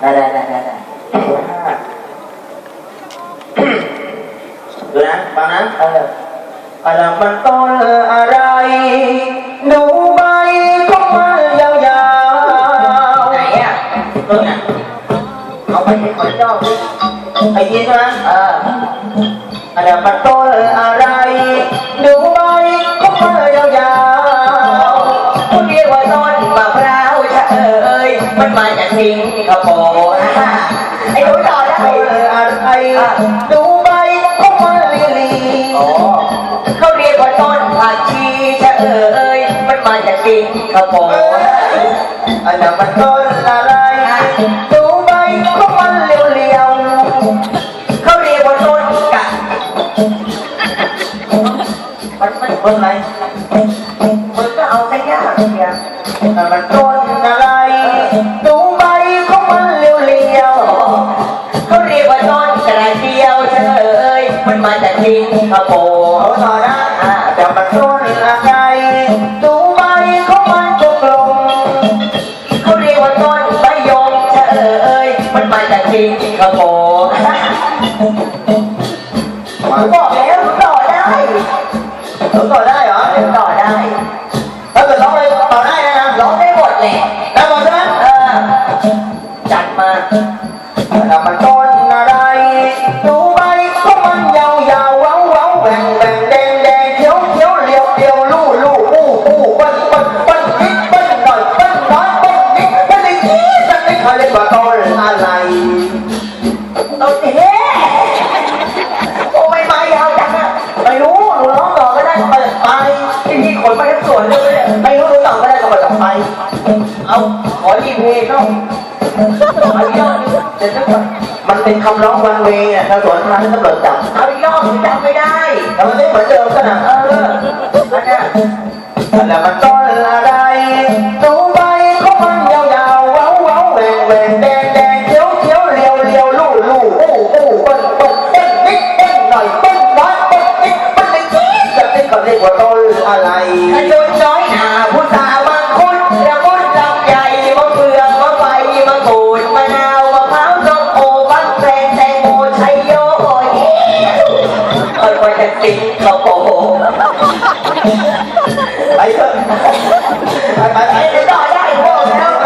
ได้ได้ได้ได้ได้ดูนะฟังนะเอออะไรมันต้นอะไร ดูใบของมันยาวๆไหนอะต้นน่ะเอาไปให้คนชอดไอ้ยินใช่ไหมเอออะไรมันต้นอะไร ดูใบของมันยาวๆคุณเรียกว่าต้นมะพร้าวชะเอ๋ยมันมาจากสิงคโปร์ เขาเรียกว่าต้นผักชีชะเอ๋ยมันมาจากสิงคโปร์อันนั้นมันต้นอะไรดูใบของมันเรียวๆเขาเรียกว่าต้นกะมันมันต้นอะไรมึงก็เอาไปยากเนี่ยมันต้นอะไรดูใบของมันเรียวเมันมาจากสิงคโปๆร์เอาต่อนะแต่มันต้นอะไรดูใบของมันกลมเขาเรียกว่าต้นใบยมเฉยมันมาจากสิงคโปร์ๆผมบอกแล้วต่อได้ต่อได้เหรอต่อได้ถ้าเกิดร้องเลยต่อได้นะนะร้องได้หมดเลย ขอรีเพลย์เข้าเอาอีกรอบนึงเดี๋ยวจะก่อนมันเป็นคำร้องวันเวย์อะถ้าสวนทางที่ตำรวจจับเอาอีกรอบนึงจำไม่ได้แต่มันไม่เหมือนเดิมก็นะเอออันเนี้ยแล้วมันต้นอะไรดูใบของมันยาวๆเว้าเว้าแหวงแหวงแดงแดงเขียวเขียวเรียวเรียวลู่ลู่อู้อู้ปั้นปั้นเต้นนิดเต้นหน่อยเต้นน้อยเต้นนิดปั้นนิดแบบนี้เขาเรียกว่าต้นอะไรอายุน้อยหนา จะทิ้งเราโอ้โไปเถอะไปไปไปต่อได้พวกแล้ว